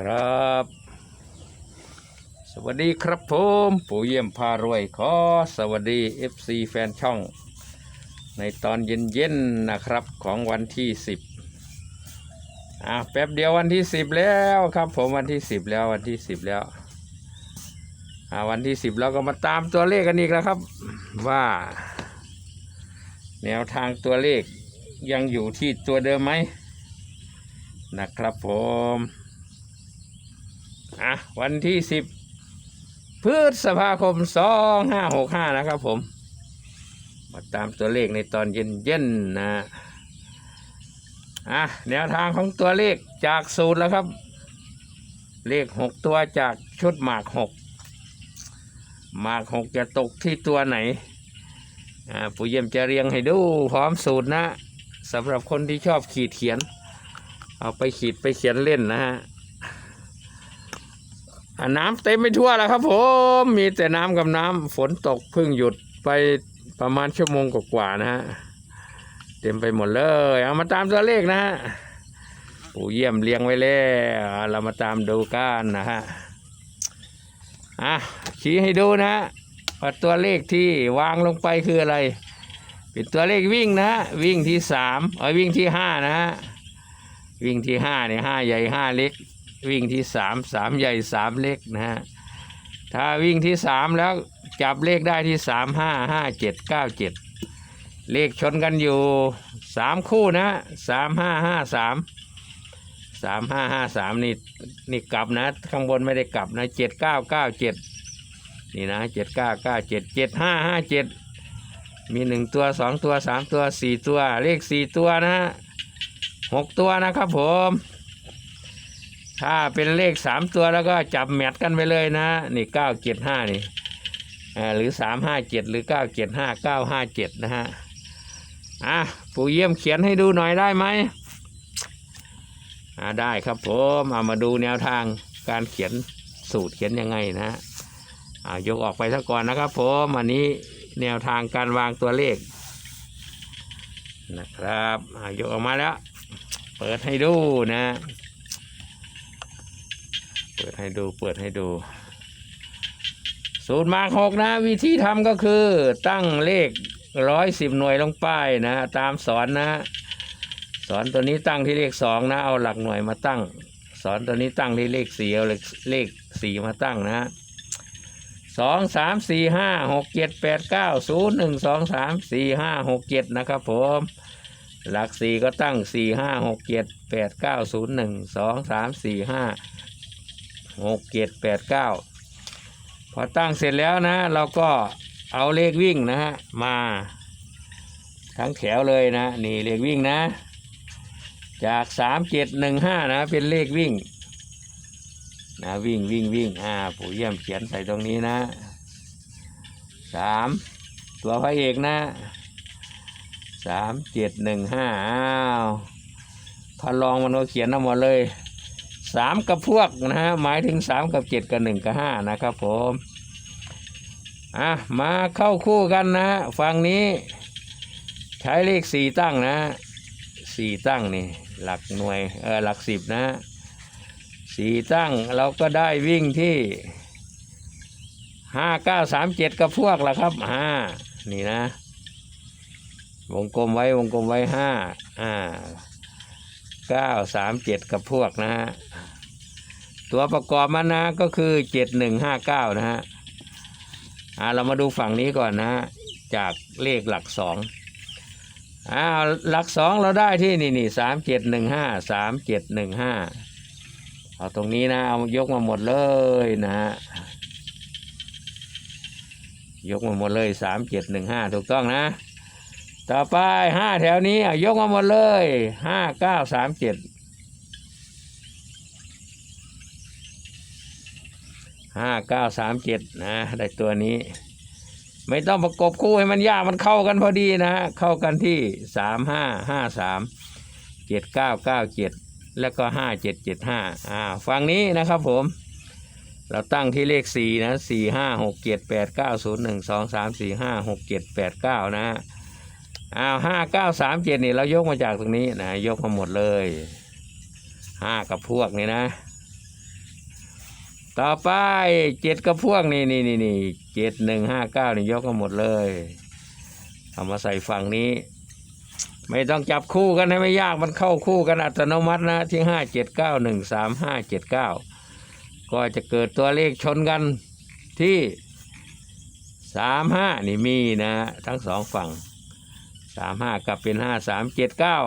ครับ สวัสดีครับผมปู่เยี่ยมพารวยขอสวัสดี FC แฟนช่อง ในตอนเย็นๆนะครับของวันที่ 10อะแป๊บเดียววันที่ 10 แล้วครับ ผมวันที่ 10 แล้ววันที่ 10 แล้วอ่าวันที่ 10เราก็มาตามตัวเลขกันอีกแล้วครับ ว่าแนวทางตัวเลขยังอยู่ที่ตัวเดิมไหมนะครับผม อะวันที่สิบพฤษภาคมสองห้าหกห้านะครับผม มาตามตัวเลขในตอนเย็นๆนนะอะแนวทางของตัวเลขจากสูตรแล้วครับ เลขหกตัวจากชุดหมากหกหมากหกจะตกที่ตัวไหนอ่าปู่เยี่ยมจะเรียงให้ดูพร้อมสูตรนะสำหรับคนที่ชอบขีดเขียน เอาไปขีดไปเขียนเล่นนะฮะ น้ำเต็มไปทั่วแล้วครับผมมีแต่น้ำกับน้ำฝนตกเพิ่งหยุดไปประมาณชั่วโมงกว่าๆนะฮะเต็มไปหมดเลย เอามาตามตัวเลขนะฮะปู่เยี่ยมเรียงไว้แล้วเรามาตามดูกันนะฮะอะชี้ให้ดูนะฮะว่าตัวเลขที่วางลงไปคืออะไร เป็นตัวเลขวิ่งนะฮะวิ่งที่สามเออวิ่งที่ห้านะฮะวิ่งที่ห้าเนี่ยห้าใหญ่ห้าเล็ก วิ่งที่สามสามใหญ่สามเล็กนะฮะถ้าวิ่งที่สามแล้วจับเลขได้ที่สามห้าห้าเจ็ดเก้าเจ็ดเลขชนกันอยู่สามคู่นะสามห้าห้าสามสามห้าห้าสามนี่นี่กลับนะ ข้างบนไม่ได้กลับนะเจ็ดเก้าเก้าเจ็ดนี่นะเจ็ดเก้าเก้าเจ็ดเจ็ดห้าห้าเจ็ดมีหนึ่งตัวสองตัวสามตัวสี่ตัว เลขสี่ตัวนะฮะหกตัวนะครับผม ถ้าเป็นเลขสามตัวแล้วก็จับแมทกันไปเลยนะ นี่เก้าเจ็ดห้านี่หรือสามห้าเจ็ดหรือเก้าเจ็ดห้าเก้าห้าเจ็ดนะฮะอะปู่เยี่ยมเขียนให้ดูหน่อยได้ไหมอ่าได้ครับผมเอามาดูแนวทางการเขียนสูตรเขียนยังไงนะฮะอ่ายกออกไปซะก่อนนะครับผมอันนี้แนวทางการวางตัวเลข นะครับอ่ายกออกมาแล้ว เปิดให้ดูนะ เปิดให้ดูเปิดให้ดูสูตรมาหกนะ วิธีทำก็คือตั้งเลขร้อยสิบหน่วยลงไปนะตามสอนนะ สอนตัวนี้ตั้งที่เลขสองนะ เอาหลักหน่วยมาตั้ง สอนตัวนี้ตั้งที่เลขสี่เอาเลขเลขสี่มาตั้งนะสองสามสี่ห้าหกเจ็ดแปดเก้าศูนย์หนึ่งสองสามสี่ห้าหกเจ็ดนะครับผม หลักสี่ก็ตั้งสี่ห้าหกเจ็ดแปดเก้าศูนย์หนึ่งสองสามสี่ห้า หกเจ็ดแปดเก้าพอตั้งเสร็จแล้วนะ เราก็เอาเลขวิ่งนะฮะมาทั้งแถวเลยนะ นี่เลขวิ่งนะ จากสามเจ็ดหนึ่งห้านะ เป็นเลขวิ่งนะวิ่งวิ่งวิ่งอ่าปู่เยี่ยมเขียนใส่ตรงนี้นะสามตัวพระเอกนะสามเจ็ดหนึ่งห้าอ้าวพอลองมันก็เขียนเอาหมดเลย สามกับพวกนะฮะหมายถึงสามกับเจ็ดกับหนึ่งกับห้านะครับผมอะมาเข้าคู่กันนะฝั่งนี้ใช้เลขสี่ตั้งนะสี่ตั้งนี่หลักหน่วยเออหลักสิบนะสี่ตั้งเราก็ได้วิ่งที่ห้าเก้าสามเจ็ดกับพวกละครับห้านี่นะ วงกลมไว้วงกลมไว้ห้าอ่า เก้าสามเจ็ดกับพวกนะฮะตัวประกอบมันนะก็คือเจ็ดหนึ่งห้าเก้านะฮะอ่าเรามาดูฝั่งนี้ก่อนนะฮะจากเลขหลักสองอ้าวหลักสองเราได้ที่นี่นี่สามเจ็ดหนึ่งห้าสามเจ็ดหนึ่งห้าเอาตรงนี้นะเอายกมาหมดเลยนะฮะยกมาหมดเลยสามเจ็ดหนึ่งห้าถูกต้องนะ ต่อไปห้าแถวนี้ยกมาหมดเลยห้าเก้าสามเจ็ดห้าเก้าสามเจ็ดนะได้ตัวนี้ ไม่ต้องประกบคู่ให้มันยากมันเข้ากันพอดีนะฮะเข้ากันที่สามห้าห้าสามเจ็ดเก้าเก้าเจ็ดแล้วก็ห้าเจ็ดเจ็ดห้าอ่าฝั่งนี้นะครับผม เราตั้งที่เลขสี่นะสี่ห้าหกเจ็ดแปดเก้าศูนย์หนึ่งสองสามสี่ห้าหกเจ็ดแปดเก้านะ อ้าวห้าเก้าสามเจ็ดนี่เรายกมาจากตรงนี้นะ ยกมาหมดเลยห้ากับพวกนี่นะ ต่อไปเจ็ดกับพวกนี่นี่นี่นี่เจ็ดหนึ่งห้าเก้านี่ยกกันหมดเลยเอามาใส่ฝั่งนี้ ไม่ต้องจับคู่กันให้ไม่ยากมันเข้าคู่กันอัตโนมัตินะที่ห้าเจ็ดเก้าหนึ่งสามห้าเจ็ดเก้าก็จะเกิดตัวเลขชนกันที่สามห้านี่มีนะ ทั้งสองฝั่งามห้ากลับเป็นห้าสามเจ็ดเก้า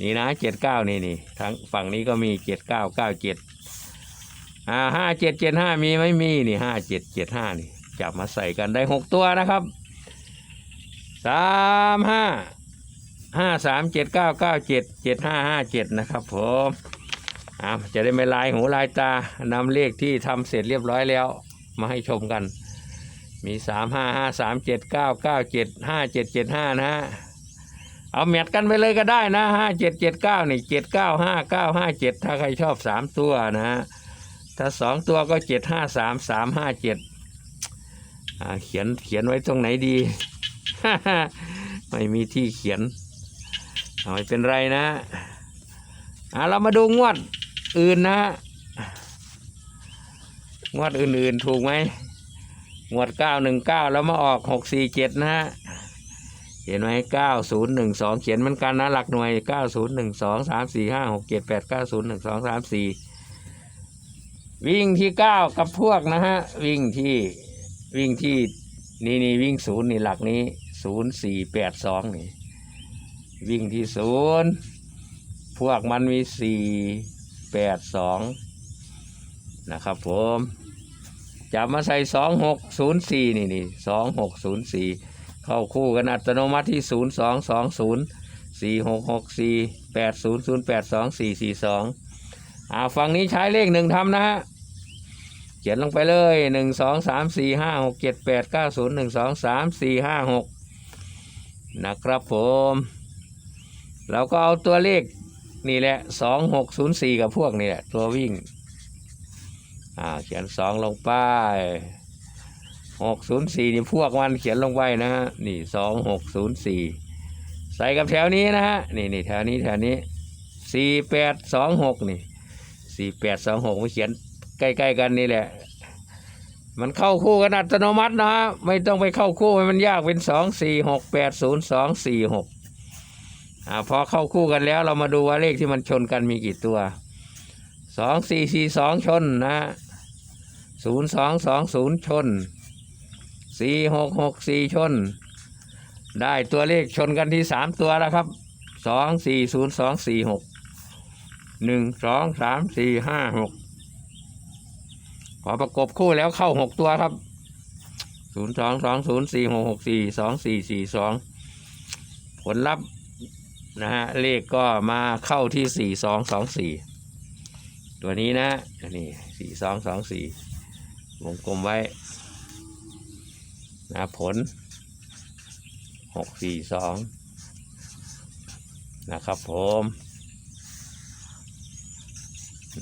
นี่นะเจ็ดเก้านี่นี่ทั้งฝั่งนี้ก็มีเจ็ดเก้าเก้าเจ็ดอ่าห้าเจ็ดเจ็ดห้ามีไม่มีนี่ห้าเจ็ดเจ็ดห้านี่จับมาใส่กันได้หกตัวนะครับสามห้าห้าสามเจ็ดเก้าเก้าเจ็ดเจ็ดห้าห้าเจ็ดนะครับผมอ่าจะได้ไม่ลายหูลายตานำเลขที่ทำเสร็จเรียบร้อยแล้ว มาให้ชมกัน มีสามห้าห้าสามเจ็ดเก้าเก้าเจ็ดห้าเจ็ดเจ็ดห้านะฮะเอาแมทกันไปเลยก็ได้นะห้าเจ็ดเจ็ดเก้านี่เจ็ดเก้าห้าเก้าห้าเจ็ดถ้าใครชอบสามตัวนะฮะถ้าสองตัวก็เจ็ดห้าสามสามห้าเจ็ดอ่าเขียนเขียนไว้ตรงไหนดี ไม่มีที่เขียนไม่เป็นไรนะอะเรามาดูงวดอื่นนะงวดอื่นๆถูกไหม งวดเก้าหนึ่งเก้าแล้วมาออกหกสี่เจ็ดนะฮะเห็นไหมเก้าศูนย์หนึ่งสองเขียนเหมือนกันนะหลักหน่วยเก้าศูนย์หนึ่งสองสามสี่ห้าหกเจ็ดแปดเก้าศูนย์หนึ่งสองสามสี่วิ่งที่เก้ากับพวกนะฮะ วิ่งที่วิ่งที่นี่นี่วิ่งศูนย์นี่หลักนี้ศูนย์สี่แปดสองนี่วิ่งที่ศูนย์พวกมันมีสี่แปดสองนะครับผม จับมาใส่สองหกศูนย์สี่นี่นี่สองหกศูนย์สี่เข้าคู่กันอัตโนมัติที่ศูนย์สองสองศูนย์สี่หกหกสี่แปดศูนย์ศูนย์แปดสองสี่สี่สองอ่าฝั่งนี้ใช้เลขหนึ่งทำนะฮะเขียนลงไปเลยหนึ่งสองสามสี่ห้าหกเจ็ดแปดเก้าศูนย์หนึ่งสองสามสี่ห้าหกนะครับผมเราก็เอาตัวเลขนี่แหละสองหกศูนย์สี่กับพวกนี่แหละตัววิ่ง อ่าเขียนสองลงไปหกศูนย์สี่นี่พวกมันเขียนลงไปนะฮะนี่สองหกศูนย์สี่ใส่กับแถวนี้นะฮะนี่นี่แถวนี้แถวนี้สี่แปดสองหกนี่สี่แปดสองหกมาเขียนใกล้ๆกันนี่แหละ มันเข้าคู่กันอัตโนมัตินะฮะไม่ต้องไปเข้าคู่ให้มันยากเป็นสองสี่หกแปดศูนย์สองสี่หกอ่าพอเข้าคู่กันแล้วเรามาดูว่าเลขที่มันชนกันมีกี่ตัวสองสี่สี่สองชนนะ ศูนย์สองสองศูนย์ชนสี่หกหกสี่ชน ได้ตัวเลขชนกันที่สามตัวแล้วครับสองสี่ศูนย์สองสี่หกหนึ่งสองสามสี่ห้าหกพอประกบคู่แล้วเข้าหกตัวครับศูนย์สองสองศูนย์สี่หกหกสี่สองสี่สี่สองผลลัพธ์นะฮะเลขก็มาเข้าที่สี่สองสองสี่ตัวนี้นะนนี้สี่สองสองสี่ วงกลมไว้นะผลหกสี่สองนะครับผม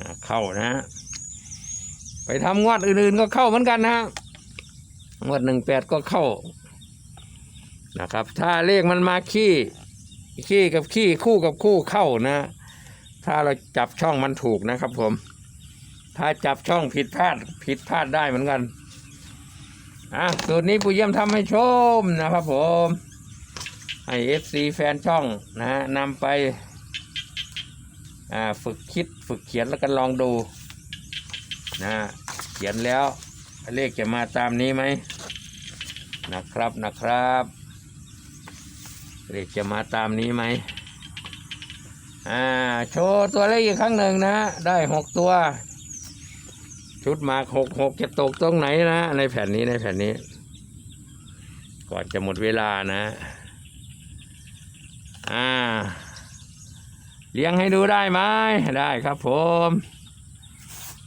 นะเข้านะไปทำงวดอื่นๆก็เข้าเหมือนกันนะฮะงวดหนึ่งแปดก็เข้านะครับ ถ้าเลขมันมาขี้ขี้กับขี้คู่กับคู่เข้านะ ถ้าเราจับช่องมันถูกนะครับผม ถ้าจับช่องผิดพลาดผิดพลาดได้เหมือนกันอะสูตรนี้ปู่เยี่ยมทำให้ชมนะครับผมให้เอฟซีแฟนช่องนะฮะนำไปอ่าฝึกคิดฝึกเขียนแล้วก็ลองดูนะเขียนแล้วเลขจะมาตามนี้ไหมนะครับนะครับเลขจะมาตามนี้ไหมอ่าโชว์ตัวเลขอีกครั้งหนึ่งนะได้หกตัว ชุดมาหกหกจะตกตรงไหนนะ ในแผ่นนี้ในแผ่นนี้ ก่อนจะหมดเวลานะ อ่า เลี้ยงให้ดูได้ไหมได้ครับผม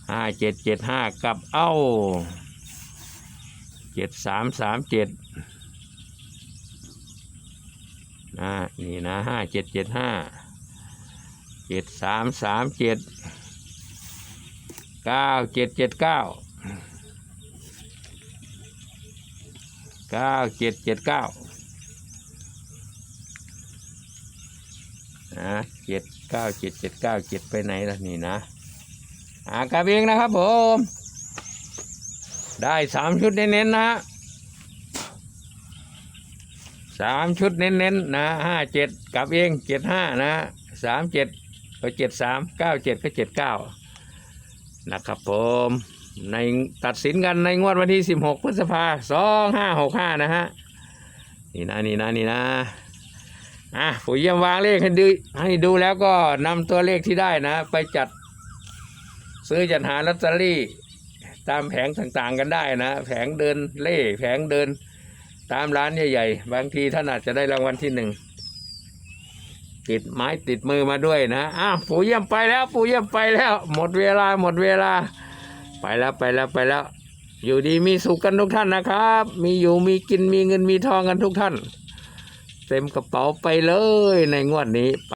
ห้าเจ็ดเจ็ดห้ากับเอ้าเจ็ดสามสามเจ็ดนะนี่นะห้าเจ็ดเจ็ดห้าเจ็ดสามสามเจ็ด เก้าเจ็ดเจ็ดเก้าเก้าเจ็ดเจ็ดเก้านะเจ็ดเก้าเจ็ดเจ็ดเก้าเจ็ดไปไหนล่ะนี่นะหากลับเองนะครับผม ได้สามชุดเน้นๆนะสามชุดเน้นๆนะห้าเจ็ดกลับเองเจ็ดห้านะสามเจ็ดก็เจ็ดสามเก้าเจ็ดก็เจ็ดเก้า นะครับผมในตัดสินกันในงวดวันที่สิบหกพฤษภาสองห้าหกห้านะฮะนี่นะนี่นะนี่นะอะผมเยี่ยมวางเลขให้ดูให้ดูแล้วก็นำตัวเลขที่ได้นะ ไปจัด ซื้อจัดหาลอตเตอรี่ ตามแผงต่างๆกันได้นะ แผงเดินเล่แผงเดิน ตามร้านใหญ่ๆ บางทีท่านอาจจะได้รางวัลที่หนึ่ง ติดไม้ติดมือมาด้วยนะอ้าวปู่เยี่ยมไปแล้ว ปู่เยี่ยมไปแล้ว หมดเวลาหมดเวลา ไปแล้วไปแล้วไปแล้ว อยู่ดีมีสุขกันทุกท่านนะครับ มีอยู่มีกินมีเงินมีทองกันทุกท่าน เต็มกระเป๋าไปเลยในงวดนี้